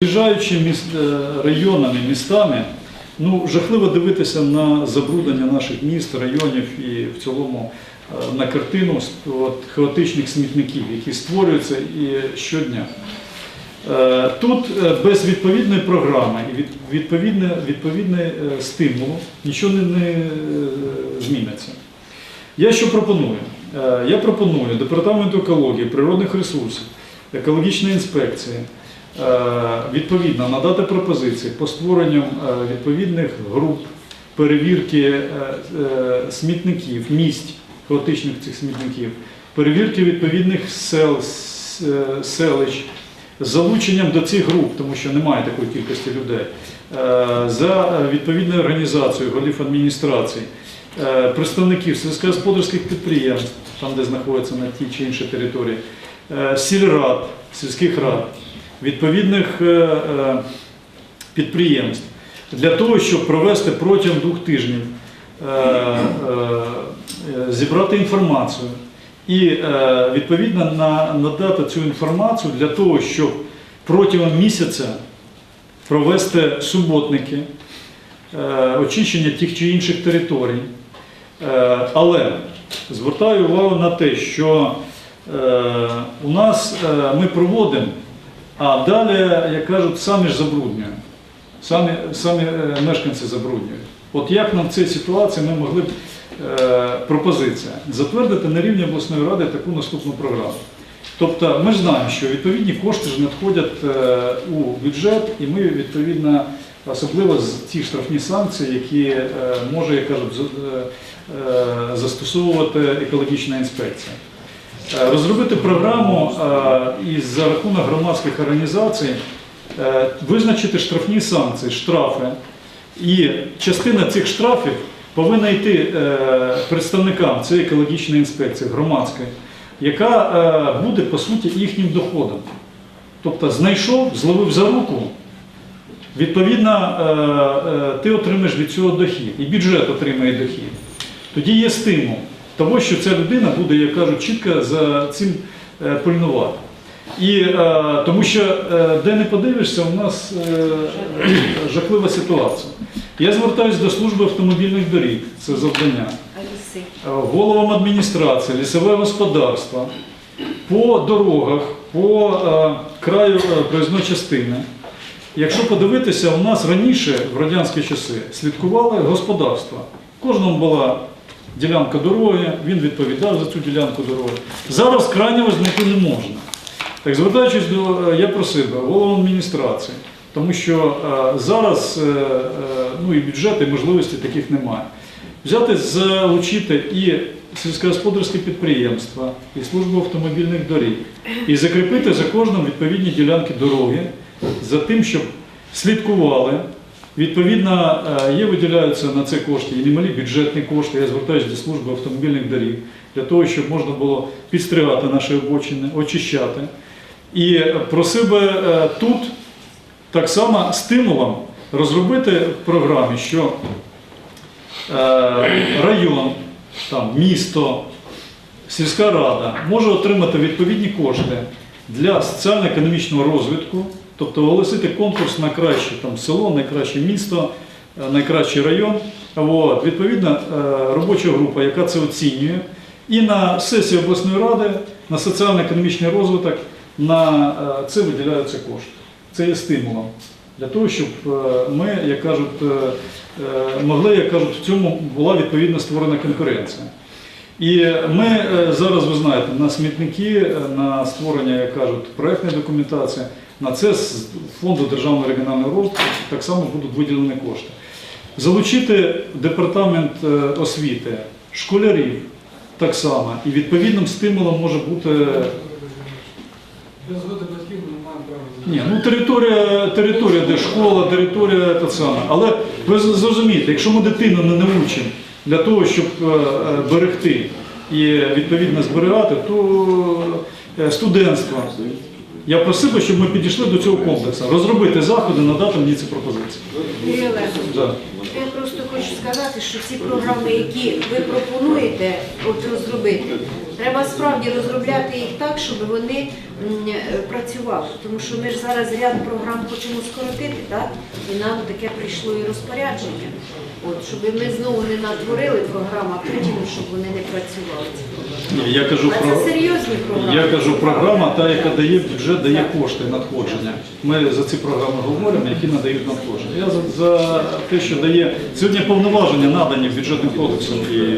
Приїжджаючи міст, е, районами, містами, ну, жахливо дивитися на забруднення наших міст, районів і в цілому е, на картину от, хаотичних смітників, які створюються і щодня. Е, Тут без відповідної програми і від, відповідне, е, стимулу нічого не, не зміниться. Я що пропоную? Я пропоную Департаменту екології, природних ресурсів, екологічної інспекції відповідно надати пропозиції по створенню е, відповідних груп перевірки е, е, смітників, місць хаотичних цих смітників, перевірки відповідних сел, е, селищ залученням до цих груп, тому що немає такої кількості людей, е, за е, відповідною організацією голів адміністрацій, е, представників сільськогосподарських підприємств, там де знаходяться на тій чи іншій території, е, сільрад, сільських рад, відповідних е, е, підприємств для того, щоб провести протягом двох тижнів, е, зібрати інформацію і відповідно на, надати цю інформацію для того, щоб протягом місяця провести суботники, очищення тих чи інших територій. Але звертаю увагу на те, що у нас ми проводимо, а далі, як кажуть, самі ж забруднюємо. Самі, самі е, мешканці забруднюють. От як нам в цій ситуації ми могли б е, пропозиція затвердити на рівні обласної ради таку наступну програму. Тобто ми ж знаємо, що відповідні кошти ж надходять е, у бюджет, і ми відповідно, особливо з ті штрафні санкції, які е, може, як кажуть, е, е, застосовувати екологічна інспекція. Е, Розробити програму е, і за рахунок громадських організацій е, визначити штрафні санкції, штрафи. І частина цих штрафів повинна йти представникам цієї екологічної інспекції, громадської, яка буде по суті їхнім доходом. Тобто знайшов, зловив за руку, відповідно, ти отримаєш від цього дохід, і бюджет отримає дохід. Тоді є стимул того, що ця людина буде, як кажуть, чітко за цим е, пильнувати. І е, тому що е, де не подивишся, у нас жахлива ситуація. Я звертаюся до служби автомобільних доріг, це завдання, головам адміністрації, лісове господарство по дорогах, по краю проїзної частини. Якщо подивитися, у нас раніше, в радянські часи, слідкували господарства. Кожному була ділянка дороги, він відповідав за цю ділянку дороги. Зараз крайнього знайти не можна. Так, звертаючись до, е, я просив би голову адміністрації, тому що е, зараз е, е, ну, і бюджету, і можливості таких немає. Взяти, залучити і сільськогосподарське підприємства, і службу автомобільних доріг, і закріпити за кожним відповідні ділянки дороги за тим, щоб слідкували. Відповідно, е, є виділяються на це кошти і немалі бюджетні кошти. Я звертаюся до служби автомобільних доріг для того, щоб можна було підстригати наші обочини, очищати. І просив би е, тут так само стимулом розробити в програмі, що е, район, там, місто, сільська рада може отримати відповідні кошти для соціально-економічного розвитку, тобто оголосити конкурс на краще там, село, найкраще місто, е, найкращий район. От, відповідно, е, робоча група, яка це оцінює, і на сесії обласної ради на соціально-економічний розвиток на е, це виділяються кошти. Це є стимулом для того, щоб ми, як кажуть, могли, як кажуть, в цьому була відповідно створена конкуренція. І ми е, зараз, ви знаєте, на смітники, е, на створення, як кажуть, проєктної документації, на це з фонду державного регіонального розвитку так само будуть виділені кошти. Залучити департамент е, освіти, школярів так само, і відповідним стимулом може бути Без згоди батьків не маємо права ні, ну територія, територія, де школа, територія та саме. Але ви зрозумієте, якщо ми дитину не навчимо для того, щоб е, е, берегти і відповідно зберігати, то е, студентство. Я просив би, щоб ми підійшли до цього комплексу, розробити заходи, надати мені ці пропозиції. Юрій Да. я просто хочу сказати, що ці програми, які ви пропонуєте от розробити, Треба справді розробляти їх так, щоб вони працювали. Тому що ми ж зараз ряд програм хочемо скоротити, так? І нам таке прийшло і розпорядження. От, щоб ми знову не натворили програму, а потім, щоб вони не працювали. Ні, Я кажу А про це серйозні програми. я кажу, програма, та, яка дає бюджет, дає кошти надходження. Ми за ці програми говоримо, які надають надходження. Я за, за те, що дає сьогодні повноваження надані бюджетним кодексом і